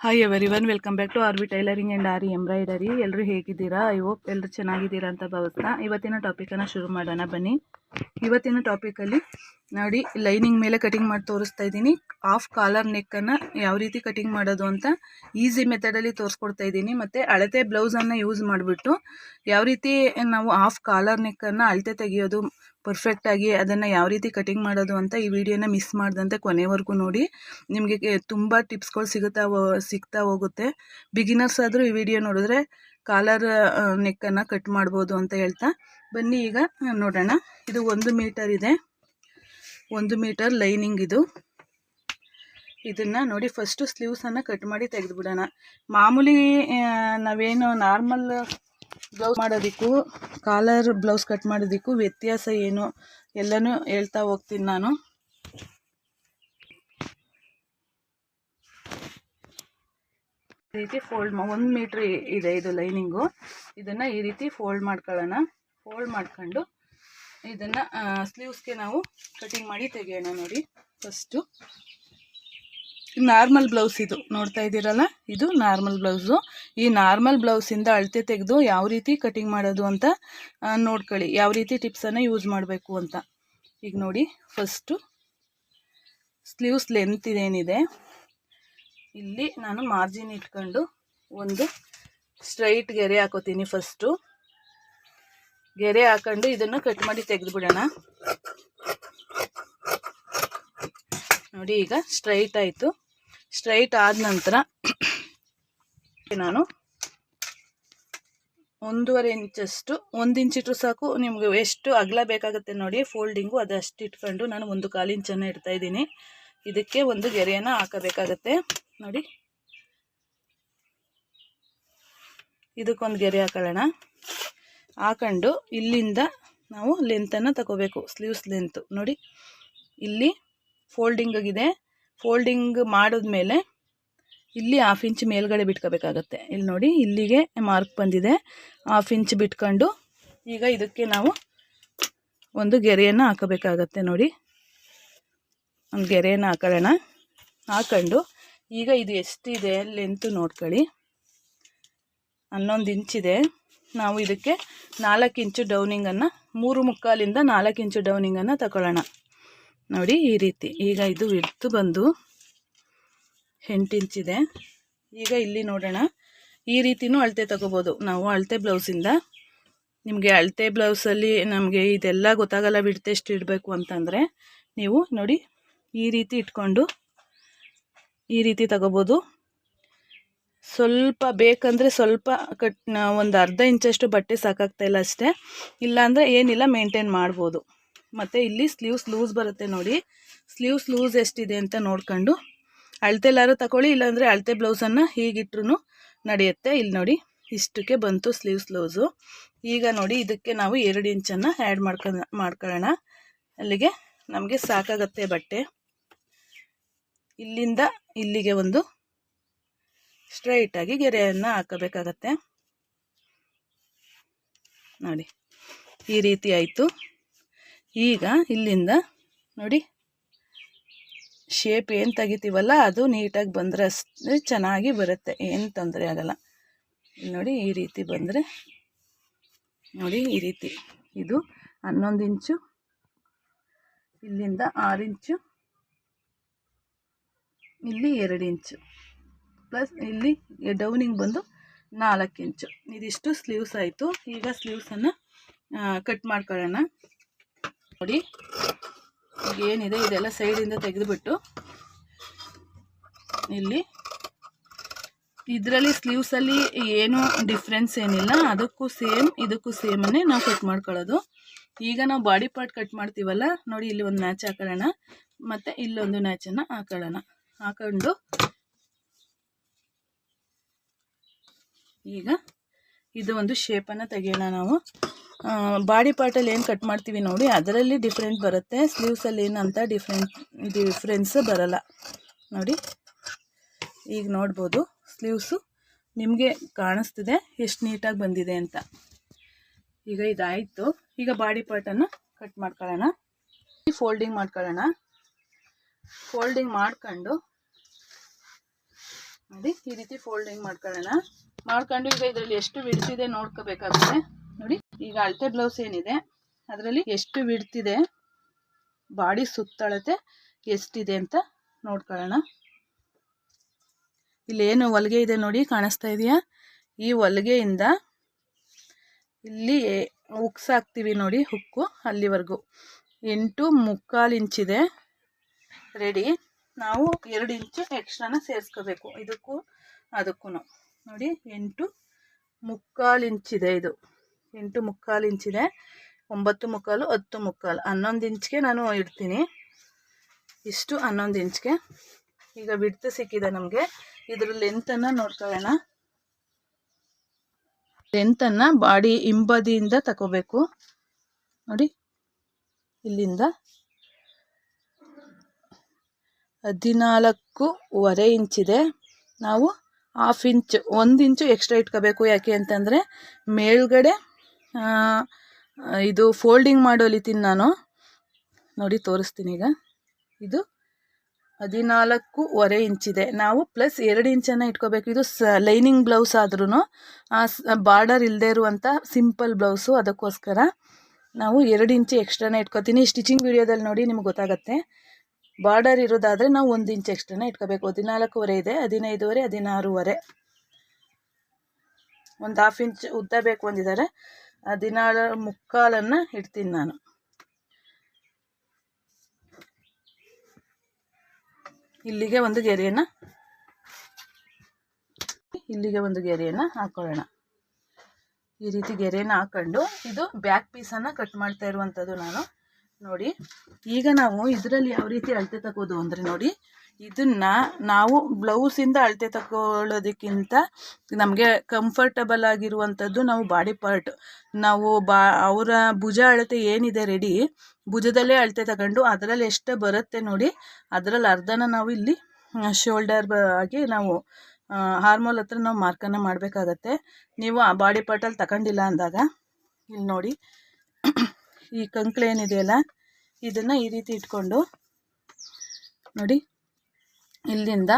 Hi everyone welcome back to R V tailoring and aari embroidery ಎಲ್ಲರೂ ಹೇಗಿದ್ದೀರಾ? I hope ಎಲ್ಲರೂ ಚೆನ್ನಾಗಿದ್ದೀರಾ ಅಂತ ಭಾವಿಸ್ತಾ. ಇವತ್ತಿನ ಟಾಪಿಕನ್ನು ಶುರು ಮಾಡೋಣ ಬನ್ನಿ. ಇವತ್ತಿನ ಟಾಪಿಕಲ್ಲಿ ನೋಡಿ, ಲೈನಿಂಗ್ ಮೇಲೆ ಕಟಿಂಗ್ ಮಾಡಿ ತೋರಿಸ್ತಾ ಇದ್ದೀನಿ. ಹಾಫ್ ಕಾಲರ್ ನೆಕ್ಕನ್ನು ಯಾವ ರೀತಿ ಕಟಿಂಗ್ ಮಾಡೋದು ಅಂತ ಈಸಿ ಮೆಥಡಲ್ಲಿ ತೋರಿಸ್ಕೊಡ್ತಾ ಇದ್ದೀನಿ. ಮತ್ತು ಅಳತೆ ಬ್ಲೌಸನ್ನು ಯೂಸ್ ಮಾಡಿಬಿಟ್ಟು ಯಾವ ರೀತಿ ನಾವು ಹಾಫ್ ಕಾಲರ್ ನೆಕ್ಕನ್ನು ಅಳತೆ ತೆಗೆಯೋದು ಪರ್ಫೆಕ್ಟಾಗಿ ಅದನ್ನು ಯಾವ ರೀತಿ ಕಟಿಂಗ್ ಮಾಡೋದು ಅಂತ ಈ ವಿಡಿಯೋನ ಮಿಸ್ ಮಾಡ್ದಂತೆ ಕೊನೆವರೆಗೂ ನೋಡಿ. ನಿಮಗೆ ತುಂಬ ಟಿಪ್ಸ್ಗಳು ಸಿಗುತ್ತಾ ಸಿಗ್ತಾ ಹೋಗುತ್ತೆ. ಬಿಗಿನರ್ಸ್ ಆದರೂ ಈ ವಿಡಿಯೋ ನೋಡಿದ್ರೆ ಕಾಲರ್ ನೆಕ್ಕನ್ನು ಕಟ್ ಮಾಡ್ಬೋದು ಅಂತ ಹೇಳ್ತಾ. ಬನ್ನಿ ಈಗ ನೋಡೋಣ. ಇದು ಒಂದು ಮೀಟರ್ ಇದೆ. ಒಂದು ಮೀಟರ್ ಲೈನಿಂಗ್ ಇದು. ಇದನ್ನು ನೋಡಿ ಫಸ್ಟು ಸ್ಲೀವ್ಸನ್ನು ಕಟ್ ಮಾಡಿ ತೆಗೆದುಬಿಡೋಣ. ಮಾಮೂಲಿ ನಾವೇನು ನಾರ್ಮಲ್ ಬ್ಲೌಸ್ ಮಾಡೋದಕ್ಕೂ ಕಾಲರ್ ಬ್ಲೌಸ್ ಕಟ್ ಮಾಡೋದಕ್ಕೂ ವ್ಯತ್ಯಾಸ ಏನು? ಎಲ್ಲನೂ ಹೇಳ್ತಾ ಹೋಗ್ತೀನಿ ನಾನು. ರೀತಿ ಫೋಲ್ಡ್ ಒಂದು ಮೀಟ್ರ್ ಇದೆ ಇದು ಲೈನಿಂಗು. ಇದನ್ನು ಈ ರೀತಿ ಫೋಲ್ಡ್ ಮಾಡ್ಕೊಳ್ಳೋಣ. ಫೋಲ್ಡ್ ಮಾಡ್ಕೊಂಡು ಇದನ್ನು ಸ್ಲೀವ್ಸ್ಗೆ ನಾವು ಕಟಿಂಗ್ ಮಾಡಿ ತೆಗೆಯೋಣ ನೋಡಿ. ಫಸ್ಟು ನಾರ್ಮಲ್ ಬ್ಲೌಸ್ ಇದು. ನೋಡ್ತಾ ಇದ್ದೀರಲ್ಲ? ಇದು ನಾರ್ಮಲ್ ಬ್ಲೌಸು ಈ ನಾರ್ಮಲ್ ಬ್ಲೌಸಿಂದ ಅಳತೆ ತೆಗೆದು ಯಾವ ರೀತಿ ಕಟಿಂಗ್ ಮಾಡೋದು ಅಂತ ನೋಡ್ಕೊಳ್ಳಿ. ಯಾವ ರೀತಿ ಟಿಪ್ಸನ್ನು ಯೂಸ್ ಮಾಡಬೇಕು ಅಂತ. ಈಗ ನೋಡಿ ಫಸ್ಟು ಸ್ಲೀವ್ಸ್ ಲೆಂತ್ ಇದೇನಿದೆ. ಇಲ್ಲಿ ನಾನು ಮಾರ್ಜಿನ್ ಇಟ್ಕೊಂಡು ಒಂದು ಸ್ಟ್ರೈಟ್ ಗೆರೆ ಹಾಕೋತೀನಿ ಫಸ್ಟು ಗೆರೆ ಹಾಕೊಂಡು ಇದನ್ನು ಕಟ್ ಮಾಡಿ ತೆಗೆದುಬಿಡೋಣ. ನೋಡಿ ಈಗ ಸ್ಟ್ರೈಟ್ ಆಯಿತು. ಸ್ಟ್ರೈಟ್ ಆದ ನಂತರ ನಾನು ಒಂದೂವರೆ ಇಂಚಷ್ಟು, ಒಂದು ಇಂಚ್ ಇಟ್ಟರು ಸಾಕು. ನಿಮಗೆ ಎಷ್ಟು ಅಗಲ ಬೇಕಾಗುತ್ತೆ ನೋಡಿ, ಫೋಲ್ಡಿಂಗು ಅದಷ್ಟು ಇಟ್ಕೊಂಡು ನಾನು ಒಂದು ಕಾಲು ಇಂಚನ್ನು ಇಡ್ತಾ ಇದ್ದೀನಿ. ಇದಕ್ಕೆ ಒಂದು ಗೆರೆಯನ್ನು ಹಾಕಬೇಕಾಗತ್ತೆ. ನೋಡಿ. ಇದಕ್ಕೊಂದು ಗೆರೆ ಹಾಕೊಳ್ಳೋಣ. ಹಾಕೊಂಡು ಇಲ್ಲಿಂದ ನಾವು ಲೆಂತನ್ನು ತಗೋಬೇಕು. ಸ್ಲೀವ್ಸ್ ಲೆಂತು ನೋಡಿ, ಇಲ್ಲಿ ಫೋಲ್ಡಿಂಗ್ ಆಗಿದೆ. ಫೋಲ್ಡಿಂಗ್ ಮಾಡಿದ್ಮೇಲೆ ಇಲ್ಲಿ ಹಾಫ್ ಇಂಚ್ ಮೇಲ್ಗಡೆ ಬಿಟ್ಕೋಬೇಕಾಗತ್ತೆ. ಇಲ್ಲಿ ನೋಡಿ, ಇಲ್ಲಿಗೆ ಮಾರ್ಕ್ ಬಂದಿದೆ. ಹಾಫ್ ಇಂಚ್ ಬಿಟ್ಕೊಂಡು ಈಗ ಇದಕ್ಕೆ ನಾವು ಒಂದು ಗೆರೆಯನ್ನು ಹಾಕಬೇಕಾಗತ್ತೆ ನೋಡಿ. ಒಂದು ಗೆರೆಯನ್ನು ಹಾಕೊಳ್ಳೋಣ ಹಾಕೊಂಡು ಈಗ ಇದು ಎಷ್ಟಿದೆ? ಲೆಂತು ನೋಡ್ಕೊಳ್ಳಿ. ಹನ್ನೊಂದು ಇಂಚಿದೆ ನಾವು ಇದಕ್ಕೆ ನಾಲ್ಕು ಇಂಚು ಡೌನಿಂಗನ್ನು ಮೂರು ಮುಕ್ಕಾಲಿಂದ ನಾಲ್ಕು ಇಂಚು ಡೌನಿಂಗನ್ನು ತಗೊಳ್ಳೋಣ ನೋಡಿ, ಈ ರೀತಿ. ಈಗ ಇದು ವಿಡ್ತು ಬಂದು ಎಂಟು ಇಂಚಿದೆ ಈಗ ಇಲ್ಲಿ ನೋಡೋಣ. ಈ ರೀತಿನೂ ಅಳತೆ ತಗೋಬೋದು. ನಾವು ಅಳತೆ ಬ್ಲೌಸಿಂದ. ನಿಮಗೆ ಅಳತೆ ಬ್ಲೌಸಲ್ಲಿ ನಮಗೆ ಇದೆಲ್ಲ ಗೊತ್ತಾಗಲ್ಲ ಬಿಡ್ತೆ ಎಷ್ಟು ಇಡಬೇಕು ಅಂತಂದರೆ, ನೀವು ನೋಡಿ ಈ ರೀತಿ ಇಟ್ಕೊಂಡು ಈ ರೀತಿ ತಗೋಬೋದು. ಸ್ವಲ್ಪ ಬೇಕಂದರೆ ಸ್ವಲ್ಪ ಕಟ್ ಒಂದು ಅರ್ಧ ಇಂಚಷ್ಟು ಬಟ್ಟೆ ಸಾಕಾಗ್ತಾ ಇಲ್ಲ ಅಷ್ಟೇ. ಇಲ್ಲಾಂದರೆ ಏನಿಲ್ಲ, ಮೇಂಟೈನ್ ಮಾಡ್ಬೋದು. ಮತ್ತು ಇಲ್ಲಿ ಸ್ಲೀವ್ಸ್ ಲೂಸ್ ಬರುತ್ತೆ ನೋಡಿ. ಸ್ಲೀವ್ಸ್ ಲೂಸ್ ಎಷ್ಟಿದೆ ಅಂತ ನೋಡ್ಕೊಂಡು. ಅಳತೆಲ್ಲಾರು ತಗೊಳ್ಳಿ ಇಲ್ಲಾಂದರೆ ಅಳತೆ ಬ್ಲೌಸನ್ನು ಹೀಗಿಟ್ರು ನಡೆಯುತ್ತೆ. ಇಲ್ಲಿ ನೋಡಿ, ಇಷ್ಟಕ್ಕೆ ಬಂತು ಸ್ಲೀವ್ಸ್ ಲೂಸು. ಈಗ ನೋಡಿ, ಇದಕ್ಕೆ ನಾವು ಎರಡು ಇಂಚನ್ನು ಆ್ಯಡ್ ಮಾಡ್ಕೊ, ಮಾಡ್ಕೊಳ್ಳೋಣ. ಅಲ್ಲಿಗೆ ನಮಗೆ ಸಾಕಾಗತ್ತೆ ಬಟ್ಟೆ. ಇಲ್ಲಿಂದ ಇಲ್ಲಿಗೆ ಒಂದು ಸ್ಟ್ರೈಟಾಗಿ ಗೆರೆಯನ್ನು ಹಾಕಬೇಕಾಗತ್ತೆ. ನೋಡಿ, ಈ ರೀತಿ ಆಯಿತು. ಈಗ ಇಲ್ಲಿಂದ ನೋಡಿ ಶೇಪ್ ಏನು ತೆಗಿತೀವಲ್ಲ, ಅದು ನೀಟಾಗಿ ಬಂದರೆ ಅಷ್ಟೇ ಚೆನ್ನಾಗಿ ಬರುತ್ತೆ. ಏನು ತೊಂದರೆ ಆಗಲ್ಲ. ನೋಡಿ, ಈ ರೀತಿ ಬಂದರೆ, ನೋಡಿ, ಈ ರೀತಿ. ಇದು ಹನ್ನೊಂದು ಇಂಚು, ಇಲ್ಲಿಂದ ಆರು ಇಂಚು, ಇಲ್ಲಿ ಎರಡು ಇಂಚು. ಪ್ಲಸ್ ಇಲ್ಲಿ ಡೌನಿಂಗ್ ಬಂದು ನಾಲ್ಕು ಇಂಚು. ಇದಿಷ್ಟು ಸ್ಲೀವ್ಸ್ ಆಯಿತು. ಈಗ ಸ್ಲೀವ್ಸನ್ನು ಕಟ್ ಮಾಡ್ಕೊಳ್ಳೋಣ. ನೋಡಿ ಈಗ ಏನಿದೆ, ಇದೆಲ್ಲ ಸೈಡಿಂದ ತೆಗೆದುಬಿಟ್ಟು ಇಲ್ಲಿ ಇದರಲ್ಲಿ ಸ್ಲೀವ್ಸಲ್ಲಿ ಏನೂ ಡಿಫ್ರೆನ್ಸ್ ಏನಿಲ್ಲ. ಅದಕ್ಕೂ ಸೇಮ್, ಇದಕ್ಕೂ ಸೇಮನ್ನೇ ನಾವು ಕಟ್ ಮಾಡ್ಕೊಳ್ಳೋದು. ಈಗ ನಾವು ಬಾಡಿ ಪಾರ್ಟ್ ಕಟ್ ಮಾಡ್ತೀವಲ್ಲ, ನೋಡಿ ಇಲ್ಲಿ ಒಂದು ಮ್ಯಾಚ್ ಹಾಕೊಳ್ಳೋಣ. ಮತ್ತು ಇಲ್ಲೊಂದು ಮ್ಯಾಚನ್ನು ಹಾಕೊಳ್ಳೋಣ. ಹಾಕೊಂಡು ಈಗ ಇದು ಒಂದು ಶೇಪನ್ನು ತೆಗೆಯೋಣ ನಾವು. ಬಾಡಿ ಪಾರ್ಟಲ್ಲಿ ಏನು ಕಟ್ ಮಾಡ್ತೀವಿ ನೋಡಿ, ಅದರಲ್ಲಿ ಡಿಫ್ರೆಂಟ್ ಬರುತ್ತೆ. ಸ್ಲೀವ್ಸಲ್ಲಿ ಏನಂತ ಡಿಫ್ರೆಂಟ್ ಡಿಫ್ರೆನ್ಸ್ ಬರಲ್ಲ. ನೋಡಿ, ಈಗ ನೋಡ್ಬೋದು. ಸ್ಲೀವ್ಸು ನಿಮಗೆ ಕಾಣಿಸ್ತಿದೆ, ಎಷ್ಟು ನೀಟಾಗಿ ಬಂದಿದೆ ಅಂತ. ಈಗ ಇದಾಯಿತು. ಈಗ ಬಾಡಿ ಪಾರ್ಟನ್ನು ಕಟ್ ಮಾಡ್ಕೊಳ್ಳೋಣ. ಫೋಲ್ಡಿಂಗ್ ಮಾಡ್ಕೊಳ್ಳೋಣ. ಫೋಲ್ಡಿಂಗ್ ಮಾಡ್ಕೊಂಡು, ನೋಡಿ, ಈ ರೀತಿ ಫೋಲ್ಡಿಂಗ್ ಮಾಡ್ಕೊಳ್ಳೋಣ. ಮಾಡ್ಕೊಂಡು ಈಗ ಇದರಲ್ಲಿ ಎಷ್ಟು ಬಿಡ್ತಿದೆ ನೋಡ್ಕೋಬೇಕಾಗುತ್ತೆ. ನೋಡಿ, ಈಗ ಅಳತೆ ಬ್ಲೌಸ್ ಏನಿದೆ, ಅದರಲ್ಲಿ ಎಷ್ಟು ಬಿಡ್ತಿದೆ, ಬಾಡಿ ಸುತ್ತಳತೆ ಎಷ್ಟಿದೆ ಅಂತ ನೋಡ್ಕೊಳ್ಳೋಣ. ಇಲ್ಲೇನು ಹೊಲಿಗೆ ಇದೆ ನೋಡಿ, ಕಾಣಿಸ್ತಾ ಇದೆಯಾ? ಈ ಹೊಲಿಗೆಯಿಂದ ಇಲ್ಲಿ ಹುಕ್ಸ್ ಹಾಕ್ತೀವಿ ನೋಡಿ ಹುಕ್ಕು ಅಲ್ಲಿವರೆಗೂ. ಎಂಟು ಮುಕ್ಕಾಲು ಇಂಚಿದೆ ರೆಡಿ ನಾವು ಎರಡು ಇಂಚು ಎಕ್ಸ್ಟ್ರಾನ ಸೇರಿಸ್ಕೋಬೇಕು. ಇದಕ್ಕೂ ಅದಕ್ಕೂ ನೋಡಿ, ಎಂಟು ಮುಕ್ಕಾಲು ಇದೆ ಇದು. ಎಂಟು ಮುಕ್ಕಾಲು ಇಂಚಿದೆ ಒಂಬತ್ತು ಮುಕ್ಕಾಲು, ಹತ್ತು ಮುಕ್ಕಾಲು. ಹನ್ನೊಂದು ಇಂಚ್ಗೆ ನಾನು ಇಡ್ತೀನಿ. ಇಷ್ಟು ಹನ್ನೊಂದು ಇಂಚ್ಗೆ. ಈಗ ಬಿಡ್ತು ಸಿಕ್ಕಿದೆ ನಮಗೆ. ಇದ್ರ ಲೆಂತನ್ನು ನೋಡ್ಕೊಳ್ಳೋಣ ಲೆಂತನ್ನು ಬಾಡಿ ಹಿಂಬದಿಯಿಂದ ತಗೋಬೇಕು ನೋಡಿ, ಇಲ್ಲಿಂದ ಹದಿನಾಲ್ಕೂವರೆ ಇಂಚಿದೆ ನಾವು ಹಾಫ್ ಇಂಚ್ ಒಂದು ಇಂಚು ಎಕ್ಸ್ಟ್ರಾ ಇಟ್ಕೋಬೇಕು. ಯಾಕೆ ಅಂತಂದರೆ, ಮೇಲ್ಗಡೆ ಇದು ಫೋಲ್ಡಿಂಗ್ ಮಾಡೋಲಿತೀನಿ ನಾನು. ನೋಡಿ, ತೋರಿಸ್ತೀನಿ ಈಗ. ಇದು ಹದಿನಾಲ್ಕೂವರೆ ಇಂಚಿದೆ ನಾವು ಪ್ಲಸ್ ಎರಡು ಇಂಚನ್ನು ಇಟ್ಕೋಬೇಕು. ಇದು ಸ ಲೈನಿಂಗ್ ಬ್ಲೌಸ್ ಆದ್ರೂ ಬಾರ್ಡರ್ ಇಲ್ಲದೆ ಇರುವಂಥ ಸಿಂಪಲ್ ಬ್ಲೌಸು ಅದಕ್ಕೋಸ್ಕರ ನಾವು ಎರಡು ಇಂಚು ಎಕ್ಸ್ಟ್ರಾನೇ ಇಟ್ಕೋತೀನಿ. ಸ್ಟಿಚಿಂಗ್ ವಿಡಿಯೋದಲ್ಲಿ ನೋಡಿ, ನಿಮ್ಗೆ ಗೊತ್ತಾಗುತ್ತೆ. ಬಾರ್ಡರ್ ಇರೋದಾದರೆ ನಾವು ಒಂದು ಇಂಚ್ ಎಕ್ಸ್ಟ್ರಾನೇ ಇಟ್ಕೋಬೇಕು. ಹದಿನಾಲ್ಕೂವರೆ ಇದೆ, ಹದಿನೈದುವರೆ, ಹದಿನಾರೂವರೆ. ಒಂದು ಹಾಫ್ ಇಂಚ್ ಉದ್ದ ಬೇಕು ಅಂದಿದ್ದಾರೆ. ಹದಿನಾರು ಮುಕ್ಕಾಲನ್ನು ಇಡ್ತೀನಿ ನಾನು. ಇಲ್ಲಿಗೆ ಒಂದು ಗೆರೆಯನ್ನು ಇಲ್ಲಿಗೆ ಒಂದು ಗೆರೆಯನ್ನು ಹಾಕೊಳ್ಳೋಣ. ಈ ರೀತಿ ಗೆರೆಯನ್ನು ಹಾಕೊಂಡು ಇದು ಬ್ಯಾಕ್ ಪೀಸನ್ನು ಕಟ್ ಮಾಡ್ತಾ ಇರುವಂಥದ್ದು ನಾನು. ನೋಡಿ, ಈಗ ನಾವು ಇದರಲ್ಲಿ ಯಾವ ರೀತಿ ಅಳತೆ ತಗೋದು ಅಂದರೆ ನೋಡಿ, ಇದನ್ನು ನಾವು ಬ್ಲೌಸಿಂದ ಅಳತೆ ತಗೊಳ್ಳೋದಕ್ಕಿಂತ ನಮಗೆ ಕಂಫರ್ಟಬಲ್ ಆಗಿರುವಂಥದ್ದು ನಾವು ಬಾಡಿ ಪಾರ್ಟ್ ನಾವು ಬಾ, ಅವರ ಭುಜ ಅಳತೆ ಏನಿದೆ ರೆಡಿ ಭುಜದಲ್ಲೇ ಅಳತೆ ತಗೊಂಡು ಅದರಲ್ಲಿ ಎಷ್ಟು ಬರುತ್ತೆ ನೋಡಿ, ಅದರಲ್ಲಿ ಅರ್ಧನ ನಾವು ಇಲ್ಲಿ ಶೋಲ್ಡರ್ ಆಗಿ ನಾವು ಹಾರ್ಮೋಲ್ ಹತ್ರ ನಾವು ಮಾರ್ಕನ್ನ ಮಾಡಬೇಕಾಗತ್ತೆ. ನೀವು ಆ ಬಾಡಿ ಪಾರ್ಟಲ್ಲಿ ತಗೊಂಡಿಲ್ಲ ಅಂದಾಗ, ಇಲ್ಲಿ ನೋಡಿ ಈ ಕಂಕ್ಳು ಏನಿದೆಯಲ್ಲ, ಇದನ್ನು ಈ ರೀತಿ ಇಟ್ಕೊಂಡು ನೋಡಿ, ಇಲ್ಲಿಂದ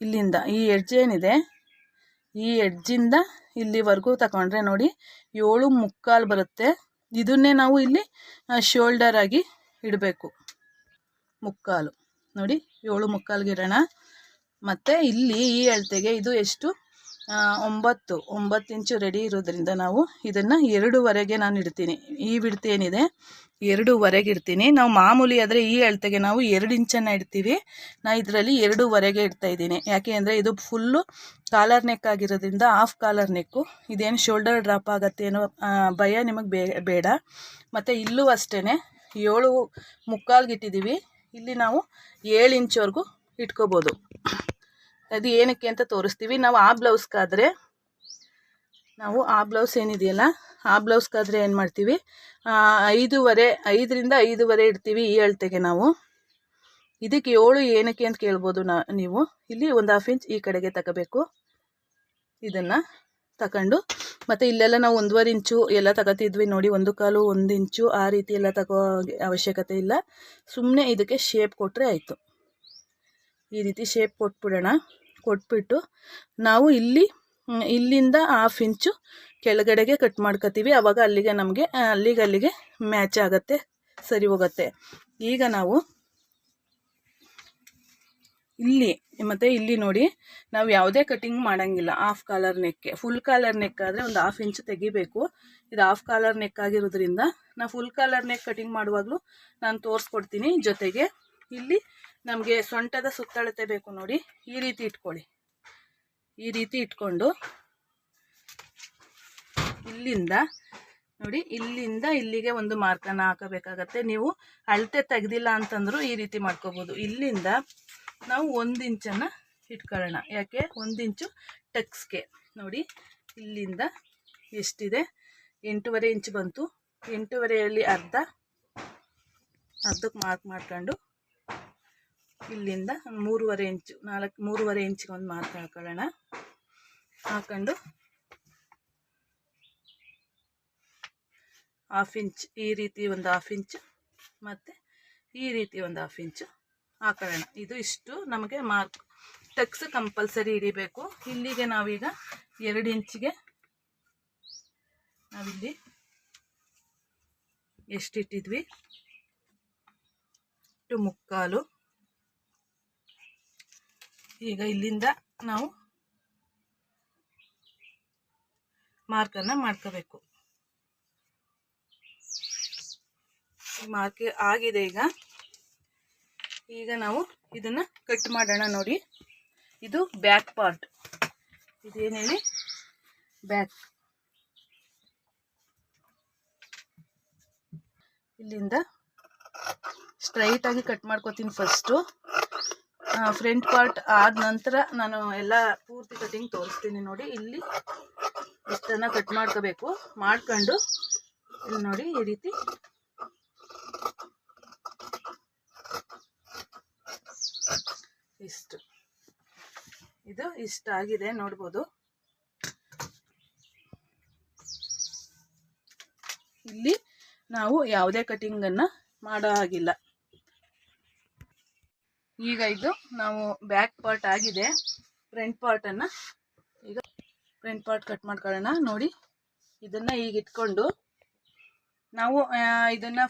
ಇಲ್ಲಿಂದ ಈ ಎಡ್ಜ್ ಏನಿದೆ, ಈ ಎಡ್ಜಿಂದ ಇಲ್ಲಿವರೆಗೂ ತಗೊಂಡ್ರೆ ನೋಡಿ ಏಳು ಮುಕ್ಕಾಲು ಬರುತ್ತೆ. ಇದನ್ನೇ ನಾವು ಇಲ್ಲಿ ಶೋಲ್ಡರ್ ಆಗಿ ಇಡಬೇಕು. ಮುಕ್ಕಾಲು. ನೋಡಿ, ಏಳು ಮುಕ್ಕಾಲ್ಗಿಡೋಣ ಮತ್ತು ಇಲ್ಲಿ ಈ ಅಳತೆಗೆ ಇದು ಎಷ್ಟು? ಒಂಬತ್ತು ಒಂಬತ್ತು ಇಂಚು ರೆಡಿ ಇರೋದ್ರಿಂದ ನಾವು ಇದನ್ನು ಎರಡೂವರೆಗೆ ನಾನು ಇಡ್ತೀನಿ. ಈ ಬಿಡ್ತಿ ಏನಿದೆ? ಎರಡೂವರೆಗೆ ಇಡ್ತೀನಿ. ನಾವು ಮಾಮೂಲಿ ಆದರೆ ಈ ಅಳತೆಗೆ ನಾವು ಎರಡು ಇಂಚನ್ನು ಇಡ್ತೀವಿ. ನಾ ಇದರಲ್ಲಿ ಎರಡೂವರೆಗೆ ಇಡ್ತಾ ಇದ್ದೀನಿ. ಯಾಕೆ ಅಂದರೆ ಇದು ಫುಲ್ಲು ಕಾಲರ್ ನೆಕ್ ಆಗಿರೋದ್ರಿಂದ ಹಾಫ್ ಕಾಲರ್ ನೆಕ್ಕು ಇದೇನು ಶೋಲ್ಡರ್ ಡ್ರಾಪ್ ಆಗತ್ತೆ ಅನ್ನೋ ಭಯ ನಿಮಗೆ ಬೇ, ಬೇಡ. ಮತ್ತು ಇಲ್ಲೂ ಅಷ್ಟೇ ಏಳು ಮುಕ್ಕಾಲ್ಗೆ ಇಟ್ಟಿದ್ದೀವಿ ಇಲ್ಲಿ ನಾವು ಏಳು ಇಂಚ್ವರೆಗೂ ಇಟ್ಕೋಬೋದು. ಅದು ಏನಕ್ಕೆ ಅಂತ ತೋರಿಸ್ತೀವಿ. ನಾವು ಆ ಬ್ಲೌಸ್ಗಾದರೆ ನಾವು ಆ ಬ್ಲೌಸ್ ಏನಿದೆಯಲ್ಲ, ಆ ಬ್ಲೌಸ್ಗಾದರೆ ಏನು ಮಾಡ್ತೀವಿ? ಐದೂವರೆ, ಐದರಿಂದ ಐದೂವರೆ ಇಡ್ತೀವಿ ಈ ಅಳತೆಗೆ ನಾವು. ಇದಕ್ಕೆ ಏಳು ಏನಕ್ಕೆ ಅಂತ ಕೇಳ್ಬೋದು ನಾ, ನೀವು. ಇಲ್ಲಿ ಒಂದು ಹಾಫ್ ಇಂಚ್ ಈ ಕಡೆಗೆ ತಗೋಬೇಕು. ಇದನ್ನು ತಗೊಂಡು, ಮತ್ತು ಇಲ್ಲೆಲ್ಲ ನಾವು ಒಂದೂವರೆ ಇಂಚು ಎಲ್ಲ ತಗೋತಿದ್ವಿ ನೋಡಿ, ಒಂದು ಕಾಲು ಒಂದು ಇಂಚು ಆ ರೀತಿ ಎಲ್ಲ ತಗೋ ಅವಶ್ಯಕತೆ ಇಲ್ಲ. ಸುಮ್ಮನೆ ಇದಕ್ಕೆ ಶೇಪ್ ಕೊಟ್ಟರೆ ಆಯಿತು. ಈ ರೀತಿ ಶೇಪ್ ಕೊಟ್ಬಿಡೋಣ. ಕೊಟ್ಬಿಟ್ಟು ನಾವು ಇಲ್ಲಿ ಇಲ್ಲಿಂದ ಹಾಫ್ ಇಂಚು ಕೆಳಗಡೆಗೆ ಕಟ್ ಮಾಡ್ಕೋತೀವಿ. ಆವಾಗ ಅಲ್ಲಿಗೆ ನಮಗೆ ಅಲ್ಲಿಗೆ ಅಲ್ಲಿಗೆ ಮ್ಯಾಚ್ ಆಗುತ್ತೆ, ಸರಿ ಹೋಗುತ್ತೆ. ಈಗ ನಾವು ಇಲ್ಲಿ, ಮತ್ತು ಇಲ್ಲಿ ನೋಡಿ, ನಾವು ಯಾವುದೇ ಕಟಿಂಗ್ ಮಾಡೋಂಗಿಲ್ಲ. ಹಾಫ್ ಕಾಲರ್ ನೆಕ್ಕೆ ಫುಲ್ ಕಾಲರ್ ನೆಕ್ ಆದರೆ ಒಂದು ಹಾಫ್ ಇಂಚು ತೆಗಿಬೇಕು. ಇದು ಹಾಫ್ ಕಾಲರ್ ನೆಕ್ ಆಗಿರೋದ್ರಿಂದ ನಾವು ಫುಲ್ ಕಾಲರ್ ನೆಕ್ ಕಟಿಂಗ್ ಮಾಡುವಾಗಲೂ ನಾನು ತೋರಿಸ್ಕೊಡ್ತೀನಿ ಜೊತೆಗೆ. ಇಲ್ಲಿ ನಮಗೆ ಸೊಂಟದ ಸುತ್ತಳತೆ ಬೇಕು ನೋಡಿ. ಈ ರೀತಿ ಇಟ್ಕೊಳ್ಳಿ. ಈ ರೀತಿ ಇಟ್ಕೊಂಡು ಇಲ್ಲಿಂದ ನೋಡಿ, ಇಲ್ಲಿಂದ ಇಲ್ಲಿಗೆ ಒಂದು ಮಾರ್ಕನ್ನು ಹಾಕಬೇಕಾಗತ್ತೆ. ನೀವು ಅಳತೆ ತೆಗ್ದಿಲ್ಲ ಅಂತಂದರೂ ಈ ರೀತಿ ಮಾಡ್ಕೋಬೋದು. ಇಲ್ಲಿಂದ ನಾವು ಒಂದು ಇಂಚನ್ನು ಇಟ್ಕೊಳ್ಳೋಣ. ಯಾಕೆ? ಒಂದು ಇಂಚು ಟಕ್ಸ್ಗೆ. ನೋಡಿ, ಇಲ್ಲಿಂದ ಎಷ್ಟಿದೆ? ಎಂಟೂವರೆ ಇಂಚ್ ಬಂತು. ಎಂಟೂವರೆಯಲ್ಲಿ ಅರ್ಧ. ಅರ್ಧಕ್ಕೆ ಮಾರ್ಕ್ ಮಾಡ್ಕೊಂಡು ಇಲ್ಲಿಂದ ಮೂರುವರೆ ಇಂಚು, ನಾಲ್ಕು, ಮೂರುವರೆ ಇಂಚಿಗೆ ಒಂದು ಮಾರ್ಕ್ ಹಾಕೊಳ್ಳೋಣ. ಹಾಕೊಂಡು ಹಾಫ್ ಇಂಚ್ ಈ ರೀತಿ ಒಂದು ಹಾಫ್ ಇಂಚು ಮತ್ತು ಈ ರೀತಿ ಒಂದು ಹಾಫ್ ಇಂಚು ಹಾಕೊಳ್ಳೋಣ. ಇದು ಇಷ್ಟು ನಮಗೆ ಮಾರ್ಕ್ ಟಕ್ಸ್ ಕಂಪಲ್ಸರಿ ಹಿಡಿಬೇಕು. ಇಲ್ಲಿಗೆ ನಾವೀಗ ಎರಡು ಇಂಚಿಗೆ ನಾವಿಲ್ಲಿ ಎಷ್ಟಿಟ್ಟಿದ್ವಿ? ಟು ಮುಕ್ಕಾಲು. ಈಗ ಇಲ್ಲಿಂದ ನಾವು ಮಾರ್ಕನ್ನು ಮಾಡ್ಕೋಬೇಕು. ಮಾರ್ಕ್ ಆಗಿದೆ ಈಗ. ಈಗ ನಾವು ಇದನ್ನ ಕಟ್ ಮಾಡೋಣ ನೋಡಿ. ಇದು ಬ್ಯಾಕ್ ಪಾರ್ಟ್ ಇದೇನು ಬ್ಯಾಕ್ ಇಲ್ಲಿಂದ ಸ್ಟ್ರೈಟ್ ಆಗಿ ಕಟ್ ಮಾಡ್ಕೋತೀನಿ ಫಸ್ಟು ಫ್ರಂಟ್ ಪಾರ್ಟ್ ಆದ ನಂತರ ನಾನು ಎಲ್ಲ ಪೂರ್ತಿ ಕಟಿಂಗ್ ತೋರಿಸ್ತೀನಿ ನೋಡಿ. ಇಲ್ಲಿ ಇಷ್ಟನ್ನು ಕಟ್ ಮಾಡ್ಕೋಬೇಕು. ಮಾಡ್ಕೊಂಡು ಇಲ್ಲಿ ನೋಡಿ ಈ ರೀತಿ. ಇಷ್ಟು. ಇದು ಇಷ್ಟ ಆಗಿದೆ ನೋಡ್ಬೋದು. ಇಲ್ಲಿ ನಾವು ಯಾವುದೇ ಕಟಿಂಗನ್ನು ಮಾಡೋ ಹಾಗಿಲ್ಲ. ಈಗ ಇದು ನಾವು ಬ್ಯಾಕ್ ಪಾರ್ಟ್ ಆಗಿದೆ. ಫ್ರಂಟ್ ಪಾರ್ಟನ್ನು ಈಗ ಫ್ರಂಟ್ ಪಾರ್ಟ್ ಕಟ್ ಮಾಡ್ಕೊಳ್ಳೋಣ. ನೋಡಿ, ಇದನ್ನು ಈಗ ಇಟ್ಕೊಂಡು ನಾವು ಇದನ್ನು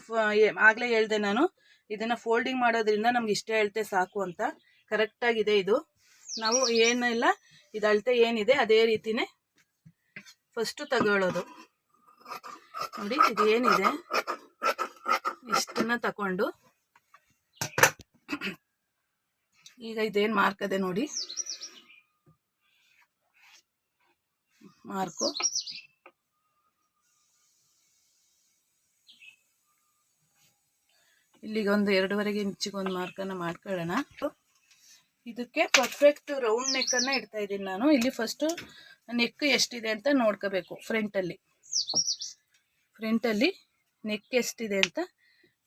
ಆಗ್ಲೇ ಹೇಳ್ದೆ ನಾನು. ಇದನ್ನ ಫೋಲ್ಡಿಂಗ್ ಮಾಡೋದ್ರಿಂದ ನಮ್ಗೆ ಇಷ್ಟೇ ಹೇಳ್ತೆ ಸಾಕು ಅಂತ. ಕರೆಕ್ಟಾಗಿದೆ ಇದು. ನಾವು ಏನಿಲ್ಲ ಇದು ಅಳತೆ ಏನಿದೆ, ಅದೇ ರೀತಿನೇ ಫಸ್ಟು ತಗೊಳ್ಳೋದು. ನೋಡಿ, ಇದು ಏನಿದೆ? ಇಷ್ಟನ್ನ ತಗೊಂಡು ಈಗ ಇದೇನು ಮಾರ್ಕ್ ಅದೆ ನೋಡಿ. ಮಾರ್ಕು. ಇಲ್ಲಿಗೆ ಒಂದು ಎರಡೂವರೆಗೆ ಇಂಚಿಗೆ ಒಂದು ಮಾರ್ಕನ್ನು ಮಾಡ್ಕೊಳ್ಳೋಣ. ಇದಕ್ಕೆ ಪರ್ಫೆಕ್ಟ್ ರೌಂಡ್ ನೆಕ್ಕನ್ನು ಇಡ್ತಾ ಇದ್ದೀನಿ ನಾನು. ಇಲ್ಲಿ ಫಸ್ಟು ನೆಕ್ ಎಷ್ಟಿದೆ ಅಂತ ನೋಡ್ಕೋಬೇಕು ಫ್ರಂಟಲ್ಲಿ. ಫ್ರಂಟಲ್ಲಿ ನೆಕ್ ಎಷ್ಟಿದೆ ಅಂತ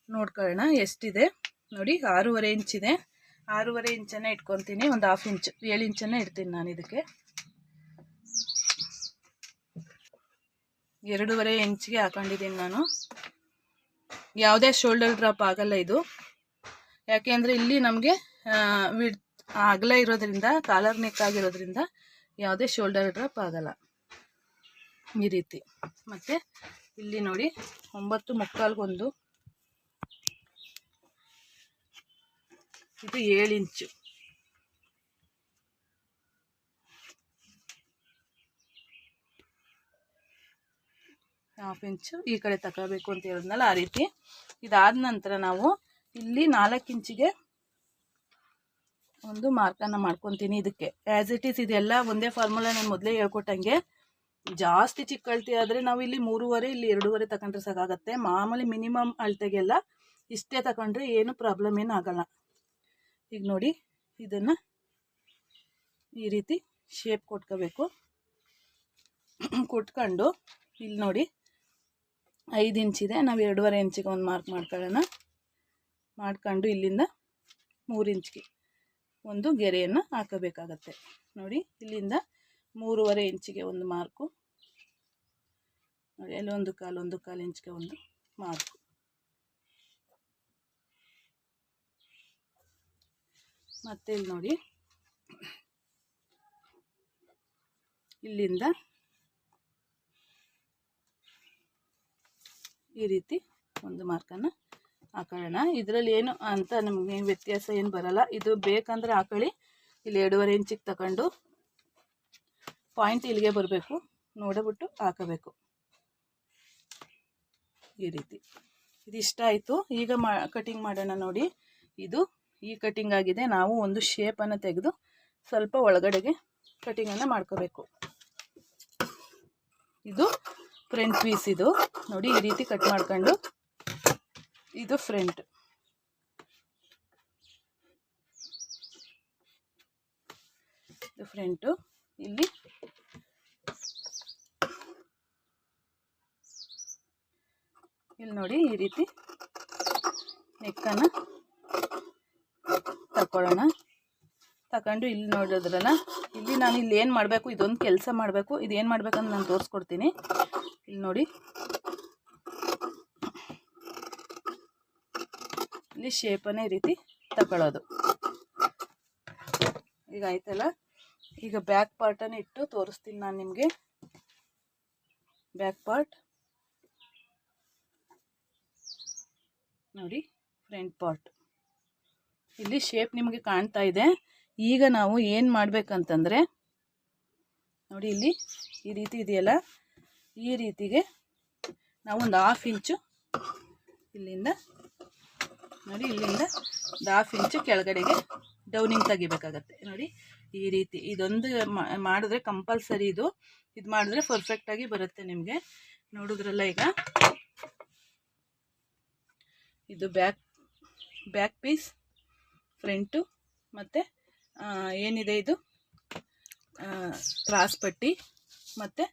ನೋಡ್ಕೊಳ್ಳೋಣ. ಎಷ್ಟಿದೆ? ನೋಡಿ, ಆರೂವರೆ ಇಂಚಿದೆ. ಆರೂವರೆ ಇಂಚನ್ನ ಇಟ್ಕೊತೀನಿ ಒಂದು ಹಾಫ್ ಇಂಚ್ ಏಳು ಇಂಚನ್ನ ಇಡ್ತೀನಿ ನಾನು ಇದಕ್ಕೆ. ಎರಡೂವರೆ ಇಂಚಿಗೆ ಹಾಕೊಂಡಿದ್ದೀನಿ ನಾನು. ಯಾವುದೇ ಶೋಲ್ಡರ್ ಡ್ರಾಪ್ ಆಗಲ್ಲ ಇದು. ಯಾಕೆಂದರೆ ಇಲ್ಲಿ ನಮಗೆ ವಿಡ್ ಅಗಲ ಇರೋದ್ರಿಂದ ಕಾಲರ್ ನೆಕ್ ಆಗಿರೋದ್ರಿಂದ ಯಾವುದೇ ಶೋಲ್ಡರ್ ಡ್ರಾಪ್ ಆಗಲ್ಲ. ಈ ರೀತಿ. ಮತ್ತು ಇಲ್ಲಿ ನೋಡಿ, ಒಂಬತ್ತು ಮುಕ್ಕಾಲ್ಗೊಂದು ಇದು ಏಳು ಇಂಚು. ಹಾಫ್ ಇಂಚು ಈ ಕಡೆ ತಗೋಬೇಕು ಅಂತ ಹೇಳಿದ್ನಲ್ಲ ಆ ರೀತಿ. ಇದಾದ ನಂತರ ನಾವು ಇಲ್ಲಿ ನಾಲ್ಕು ಇಂಚಿಗೆ ಒಂದು ಮಾರ್ಕನ್ನು ಮಾಡ್ಕೊತೀನಿ ಇದಕ್ಕೆ. ಆ್ಯಸ್ ಇಟ್ ಈಸ್ ಇದೆಲ್ಲ ಒಂದೇ ಫಾರ್ಮುಲಾ ನಾನು ಮೊದಲೇ ಹೇಳ್ಕೊಟ್ಟಂಗೆ ಜಾಸ್ತಿ ಚಿಕ್ಕ ಅಳತೆ ಆದರೆ ನಾವು ಇಲ್ಲಿ ಮೂರುವರೆ, ಇಲ್ಲಿ ಎರಡೂವರೆ ತಗೊಂಡ್ರೆ ಸಾಕಾಗತ್ತೆ. ಮಾಮೂಲಿ ಮಿನಿಮಮ್ ಅಳತೆಗೆಲ್ಲ ಇಷ್ಟೇ ತಗೊಂಡ್ರೆ ಏನು ಪ್ರಾಬ್ಲಮ್ ಏನು ಆಗಲ್ಲ. ಈಗ ನೋಡಿ ಇದನ್ನು ಈ ರೀತಿ ಶೇಪ್ ಕೊಟ್ಕೋಬೇಕು. ಕೊಟ್ಕೊಂಡು ಇಲ್ಲಿ ನೋಡಿ ಐದು ಇಂಚಿದೆ ನಾವು ಎರಡೂವರೆ ಇಂಚಿಗೆ ಒಂದು ಮಾರ್ಕ್ ಮಾಡ್ಕೊಳ್ಳೋಣ. ಮಾಡ್ಕೊಂಡು ಇಲ್ಲಿಂದ ಮೂರು ಇಂಚ್ಗೆ ಒಂದು ಗೆರೆಯನ್ನು ಹಾಕಬೇಕಾಗತ್ತೆ. ನೋಡಿ ಇಲ್ಲಿಂದ ಮೂರುವರೆ ಇಂಚಿಗೆ ಒಂದು ಮಾರ್ಕು ನೋಡಿ, ಅಲ್ಲಿ ಒಂದು ಕಾಲು ಒಂದು ಕಾಲು ಇಂಚಿಗೆ ಒಂದು ಮಾರ್ಕು ಮತ್ತೆ ಇಲ್ಲಿ ನೋಡಿ? ಇಲ್ಲಿಂದ ಈ ರೀತಿ ಒಂದು ಮಾರ್ಕನ್ನು ಹಾಕೊಳ್ಳೋಣ. ಇದರಲ್ಲಿ ಏನು ಅಂತ ನಮಗೆ ವ್ಯತ್ಯಾಸ ಏನು ಬರಲ್ಲ. ಇದು ಬೇಕಂದ್ರೆ ಹಾಕೊಳ್ಳಿ. ಇಲ್ಲಿ ಎರಡೂವರೆ ಇಂಚಿಗೆ ತಗೊಂಡು ಪಾಯಿಂಟ್ ಇಲ್ಲಿಗೆ ಬರಬೇಕು. ನೋಡಿಬಿಟ್ಟು ಹಾಕಬೇಕು. ಈ ರೀತಿ. ಇದಿಷ್ಟ ಆಯಿತು. ಈಗ ಮಾ ಕಟಿಂಗ್ ಮಾಡೋಣ ನೋಡಿ. ಇದು ಈ ಕಟಿಂಗ್ ಆಗಿದೆ. ನಾವು ಒಂದು ಶೇಪನ್ನು ತೆಗೆದು ಸ್ವಲ್ಪ ಒಳಗಡೆಗೆ ಕಟಿಂಗನ್ನು ಮಾಡ್ಕೋಬೇಕು. ಇದು ಫ್ರಂಟ್ ಪೀಸ್ ಇದು. ನೋಡಿ, ಈ ರೀತಿ ಕಟ್ ಮಾಡ್ಕೊಂಡು ಇದು ಫ್ರಂಟ್ ಇದು ಫ್ರಂಟು ಇಲ್ಲಿ ಇಲ್ಲಿ ನೋಡಿ, ಈ ರೀತಿ ನೆಕ್ಕನ್ನು ತಗೊಳ್ಳೋಣ ತಗೊಂಡು ಇಲ್ಲಿ ನೋಡಿದ್ರಲ್ಲ, ಇಲ್ಲಿ ನಾನು ಇಲ್ಲಿ ಏನು ಮಾಡಬೇಕು, ಇದೊಂದು ಕೆಲಸ ಮಾಡಬೇಕು ಇದೇನು ಮಾಡ್ಬೇಕಂತ ನಾನು ತೋರಿಸ್ಕೊಡ್ತೀನಿ. ಇಲ್ಲಿ ನೋಡಿ. ಇಲ್ಲಿ ಶೇಪನ್ನೇ ರೀತಿ ತಗೊಳ್ಳೋದು ಈಗ ಆಯ್ತಲ್ಲ? ಈಗ ಬ್ಯಾಕ್ ಪಾರ್ಟನ್ನು ಇಟ್ಟು ತೋರಿಸ್ತೀನಿ ನಾನು ನಿಮಗೆ. Back part. ನೋಡಿ, ಫ್ರಂಟ್ ಪಾರ್ಟ್. ಇಲ್ಲಿ ಶೇಪ್ ನಿಮಗೆ ಕಾಣ್ತಾ ಇದೆ. ಈಗ ನಾವು ಏನು ಮಾಡಬೇಕಂತಂದರೆ, ನೋಡಿ ಇಲ್ಲಿ ಈ ರೀತಿ ಇದೆಯಲ್ಲ? ಈ ರೀತಿಗೆ ನಾವು ಒಂದು ಹಾಫ್ ಇಂಚು ಇಲ್ಲಿಂದ, ನೋಡಿ ಇಲ್ಲಿಂದ ಒಂದು ಹಾಫ್ ಇಂಚು ಕೆಳಗಡೆಗೆ ಡೌನಿಂಗ್ ತೆಗಿಬೇಕಾಗತ್ತೆ. ನೋಡಿ ಈ ರೀತಿ ಇದೊಂದು ಮಾಡಿದ್ರೆ ಕಂಪಲ್ಸರಿ ಇದು. ಇದು ಮಾಡಿದ್ರೆ ಪರ್ಫೆಕ್ಟಾಗಿ ಬರುತ್ತೆ ನಿಮಗೆ. ನೋಡಿದ್ರಲ್ಲ ಈಗ? ಇದು ಬ್ಯಾಕ್ ಬ್ಯಾಕ್ ಪೀಸ್ ಫ್ರಂಟು ಮತ್ತು ಏನಿದೆ ಇದು? ಕ್ರಾಸ್ ಪಟ್ಟಿ ಮತ್ತು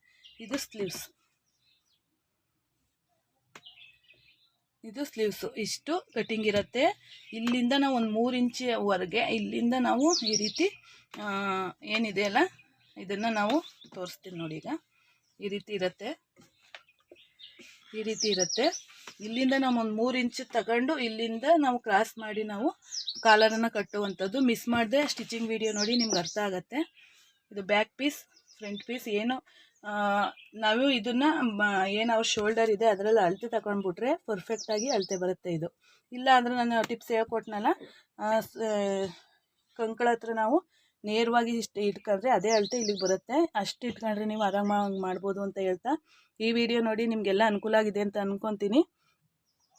ಇದು ಸ್ಲೀವ್ಸ್. ಇದು ಸ್ಲೀವ್ಸು. ಇಷ್ಟು ಕಟಿಂಗ್ ಇರುತ್ತೆ. ಇಲ್ಲಿಂದ ನಾವು ಒಂದು ಮೂರು ಇಂಚಿವರೆಗೆ ಇಲ್ಲಿಂದ ನಾವು ಈ ರೀತಿ ಏನಿದೆ ಅಲ್ಲ, ಇದನ್ನು ನಾವು ತೋರಿಸ್ತೀನಿ ನೋಡಿ ಈಗ. ಈ ರೀತಿ ಇರುತ್ತೆ. ಈ ರೀತಿ ಇರುತ್ತೆ. ಇಲ್ಲಿಂದ ನಾವು ಒಂದು ಮೂರು ಇಂಚು ತಗೊಂಡು ಇಲ್ಲಿಂದ ನಾವು ಕ್ರಾಸ್ ಮಾಡಿ ನಾವು ಕಾಲರನ್ನು ಕಟ್ಟುವಂಥದ್ದು. ಮಿಸ್ ಮಾಡದೆ ಸ್ಟಿಚಿಂಗ್ ವಿಡಿಯೋ ನೋಡಿ ನಿಮ್ಗೆ ಅರ್ಥ ಆಗುತ್ತೆ. ಇದು ಬ್ಯಾಕ್ ಪೀಸ್ ಫ್ರಂಟ್ ಪೀಸ್ ಏನು ನಾವು ಇದನ್ನು ಏನು ಅವ್ರ ಶೋಲ್ಡರ್ ಇದೆ ಅದರಲ್ಲಿ ಅಳತೆ ತಗೊಂಡ್ಬಿಟ್ರೆ ಪರ್ಫೆಕ್ಟಾಗಿ ಅಳತೆ ಬರುತ್ತೆ ಇದು. ಇಲ್ಲ ಅಂದರೆ ನಾನು ಟಿಪ್ಸ್ ಹೇಳ್ಕೊಟ್ನಲ್ಲ ಕಂಕಳ ಹತ್ರ ನಾವು ನೇರವಾಗಿ ಇಷ್ಟು ಇಟ್ಕೊಂಡ್ರೆ ಅದೇ ಅಳತೆ ಇಲ್ಲಿಗೆ ಬರುತ್ತೆ. ಅಷ್ಟು ಇಟ್ಕೊಂಡ್ರೆ ನೀವು ಆರಾಮಾಗಿ ಮಾಡ್ಬೋದು ಅಂತ ಹೇಳ್ತಾ. ಈ ವಿಡಿಯೋ ನೋಡಿ ನಿಮಗೆಲ್ಲ ಅನುಕೂಲ ಆಗಿದೆ ಅಂತ ಅಂದ್ಕೊತೀನಿ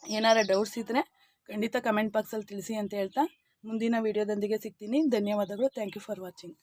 ಏನಾರ ಡೌಟ್ಸ್ ಇದ್ದರೆ ಖಂಡಿತ ಕಮೆಂಟ್ ಬಾಕ್ಸಲ್ಲಿ ತಿಳಿಸಿ ಅಂತ ಹೇಳ್ತಾ. ಮುಂದಿನ ವಿಡಿಯೋದೊಂದಿಗೆ ಸಿಗ್ತೀನಿ. ಧನ್ಯವಾದಗಳು. Thank you for watching.